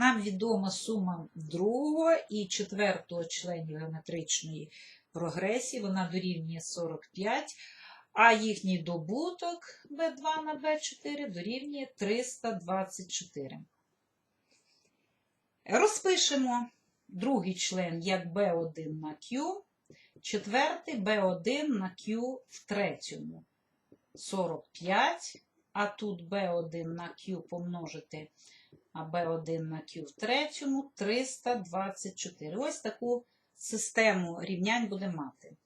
Нам відома сума другого і четвертого членів геометричної прогресії, вона дорівнює 45, а їхній добуток b2 на b4 дорівнює 324. Розпишемо другий член як b1 на q, четвертий b1 на q в третьому. 45, а тут b1 на q помножити на b1 на q в третьому 324. Ось таку систему рівнянь буде мати.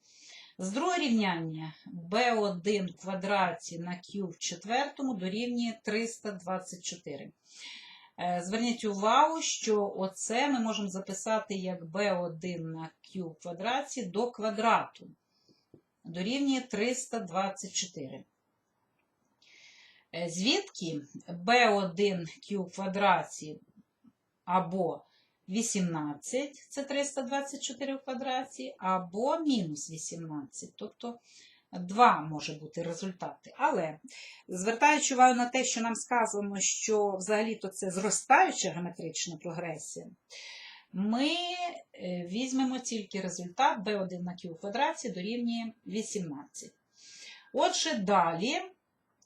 З другого рівняння b1 в квадраті на q в четвертому дорівнює 324. Е, Зверніть увагу, що оце ми можемо записати як b1 на q в квадраті до квадрату. Дорівнює 324. Е, Звідки b1q квадраті або 18, це 324 в квадраті, або мінус 18, тобто 2 може бути результати. Але звертаючи увагу на те, що нам сказано, що взагалі-то це зростаюча геометрична прогресія, ми е, візьмемо тільки результат b1 на q квадраті дорівнює 18. Отже, далі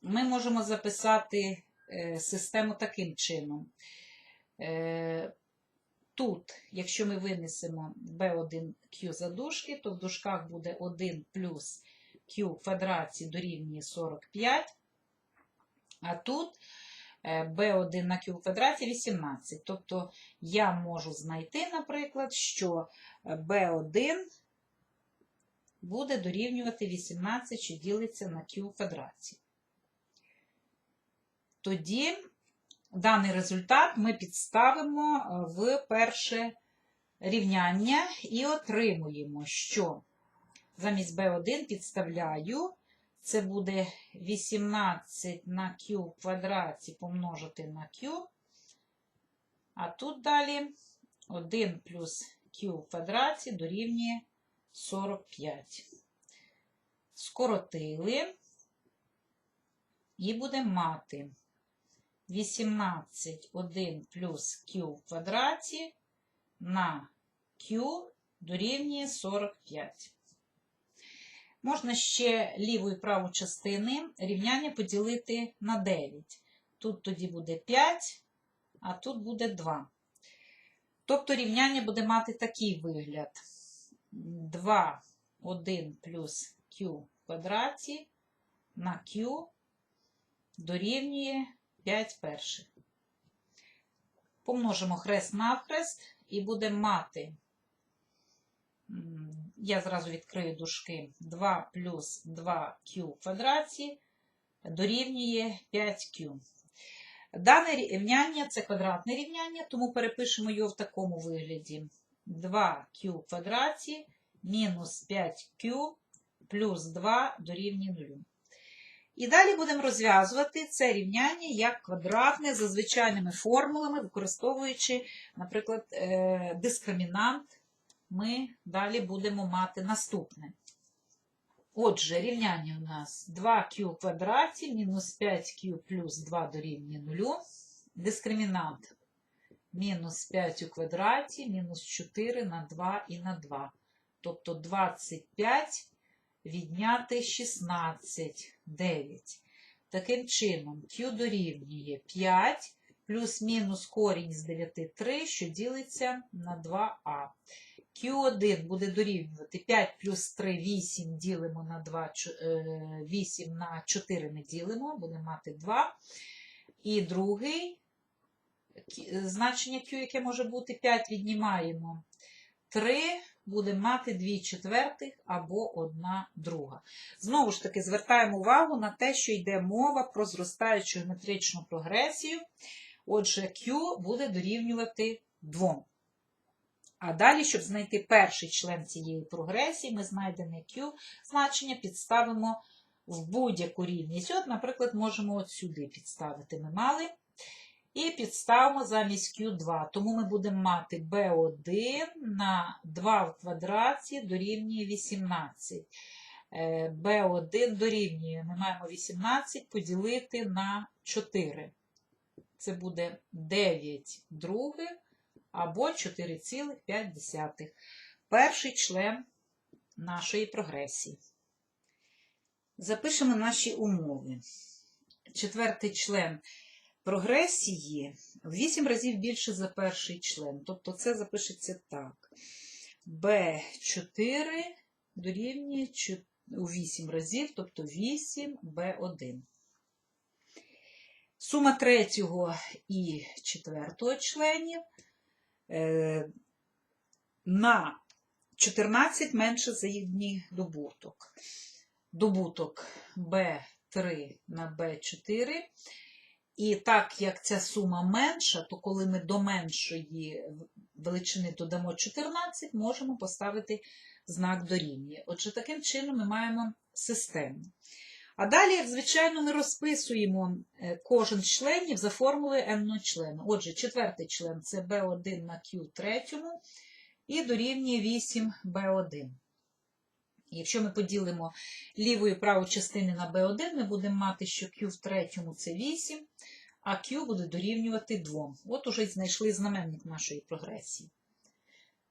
ми можемо записати е, систему таким чином. Е, Тут, якщо ми винесемо b1q за дужки, то в дужках буде 1 плюс q квадраті дорівнює 45, а тут е, b1 на q квадраті 18. Тобто я можу знайти, наприклад, що b1 буде дорівнювати 18, що ділиться на q в квадраті. Тоді даний результат ми підставимо е, в перше рівняння і отримуємо, що замість b1 підставляю, це буде 18 на q в квадраті помножити на q, а тут далі 1 плюс q в квадраті дорівнює 45. Скоротили і будемо мати 18 1 плюс q в квадраті на q дорівнює 45. Можна ще ліву і праву частини рівняння поділити на 9. Тут тоді буде 5, а тут буде 2. Тобто рівняння буде мати такий вигляд: 2, 1 плюс q в квадраті на q дорівнює 5 перших. Помножимо хрест навхрест і будемо мати, я зразу відкрию дужки, 2 плюс 2q в квадраті дорівнює 5q. Дане рівняння це квадратне рівняння, тому перепишемо його в такому вигляді. 2q в квадраті мінус 5q плюс 2 дорівнює 0. І далі будемо розв'язувати це рівняння як квадратне за звичайними формулами, використовуючи, наприклад, е, дискримінант, ми далі будемо мати наступне. Отже, рівняння у нас 2q в квадраті мінус 5q плюс 2 дорівнює 0. Дискримінант мінус 5 у квадраті, мінус 4 на 2 і на 2. Тобто 25 відняти 16, 9. Таким чином, q дорівнює 5 плюс-мінус корінь з 9 3, що ділиться на 2а. Q1 буде дорівнювати 5 плюс 3, 8 ділимо на 2, 8 на 4 не ділимо, будемо мати 2. І другий значення Q, яке може бути 5, віднімаємо 3 будемо мати 2 четвертих або 1 друга. Знову ж таки, звертаємо увагу на те, що йде мова про зростаючу геометричну прогресію. Отже, Q буде дорівнювати 2. А далі, щоб знайти перший член цієї прогресії, ми знайдене Q значення підставимо в будь-яку рівність. От, наприклад, можемо от сюди підставити. Ми мали. І підставимо замість Q2. Тому ми будемо мати B1 на 2 в квадраті дорівнює 18. B1 дорівнює, ми маємо 18 поділити на 4. це буде 9 других або 4,5. Перший член нашої прогресії. Запишемо наші умови. Четвертий член прогресії в 8 разів більше за перший член. Тобто це запишеться так. b4 дорівнює у 8 разів, тобто 8 b1. Сума третього і четвертого членів е, на 14 менше за їхній добуток. Добуток b3 на b4. І так як ця сума менша, то коли ми до меншої величини додамо 14, можемо поставити знак дорівнює. Отже, таким чином ми маємо систему. А далі, звичайно, ми розписуємо е, кожен членів за формулою n члену. Отже, четвертий член це b1 на q третьому і дорівнює 8 b1. Якщо ми поділимо ліву і праву частини на b1, ми будемо мати, що q в третьому це 8, а q буде дорівнювати 2. От уже знайшли знаменник нашої прогресії.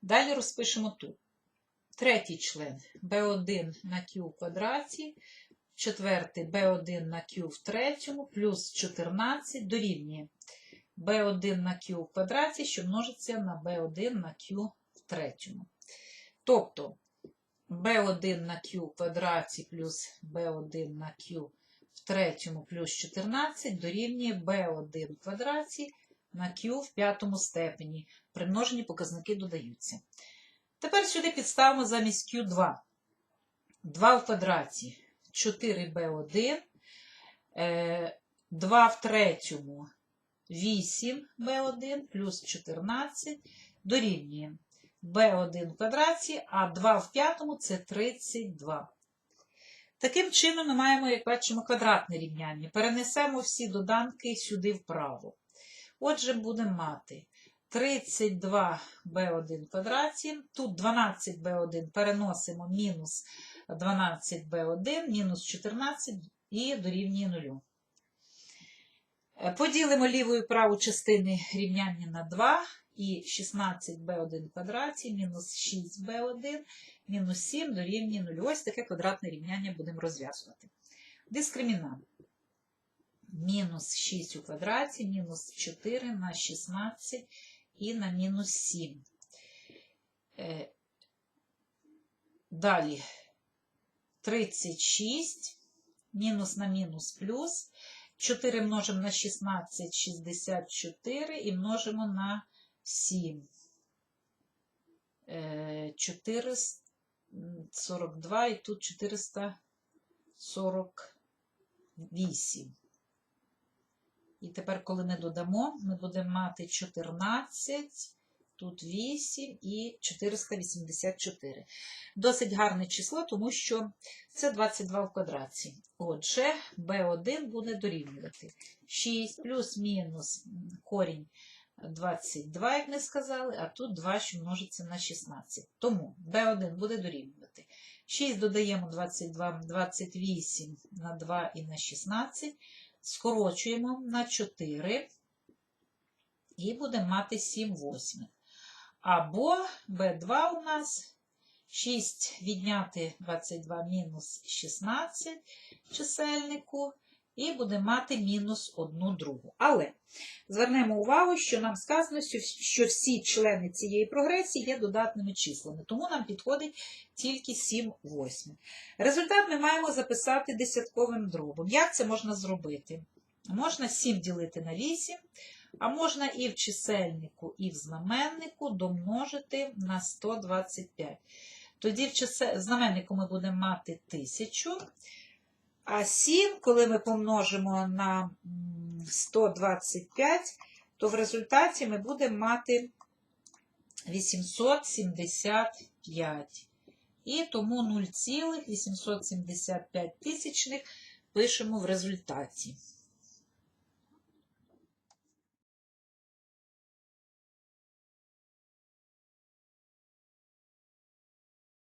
Далі розпишемо тут. Третій член b1 на q в квадраті, четвертий b1 на q в третьому, плюс 14 дорівнює b1 на q в квадраті, що множиться на b1 на q в третьому. Тобто b1 на q в квадраті плюс b1 на q в третьому плюс 14 дорівнює b1 в квадраті на q в п'ятому степені. При множенні показники додаються. Тепер сюди підставимо замість q2. 2 в квадраті 4b1, 2 в третьому 8b1 плюс 14 дорівнює b1 в квадраті, а 2 в п'ятому це 32. Таким чином ми маємо, як бачимо, квадратне рівняння. Перенесемо всі доданки сюди вправо. Отже, будемо мати 32b1 в квадраті. Тут 12b1 переносимо мінус 12b1, мінус 14 і дорівнює 0. Поділимо ліву і праву частини рівняння на 2 і 16b1 квадраті, мінус 6b1, мінус 7 дорівнює 0. Ось таке квадратне рівняння будемо розв'язувати. Дискримінант. Мінус 6 у квадраті, мінус 4 на 16 і на мінус 7. Е, Далі 36, мінус на мінус плюс. 4 множимо на 16, 64 і множимо на 7. 442 і тут 448. І тепер, коли ми додамо, ми будемо мати 14, тут 8 і 484. Досить гарне число, тому що це 22 в квадраті. Отже, b1 буде дорівнювати 6 плюс-мінус корінь 22, як ми сказали, а тут 2, що множиться на 16. Тому b1 буде дорівнювати. 6 додаємо 22, 28 на 2 і на 16. Скорочуємо на 4 і будемо мати 7 восьмих. Або b2 у нас 6 відняти 22 мінус 16 чисельнику, і буде мати мінус 1 другу. Але звернемо увагу, що нам сказано, що всі члени цієї прогресії є додатними числами, тому нам підходить тільки 7 восьмих. Результат ми маємо записати десятковим дробом. Як це можна зробити? Можна 7 ділити на 8, а можна і в чисельнику, і в знаменнику домножити на 125. Тоді в знаменнику ми будемо мати 1000, а 7, коли ми помножимо на 125, то в результаті ми будемо мати 875. І тому 0,875 тисячних пишемо в результаті.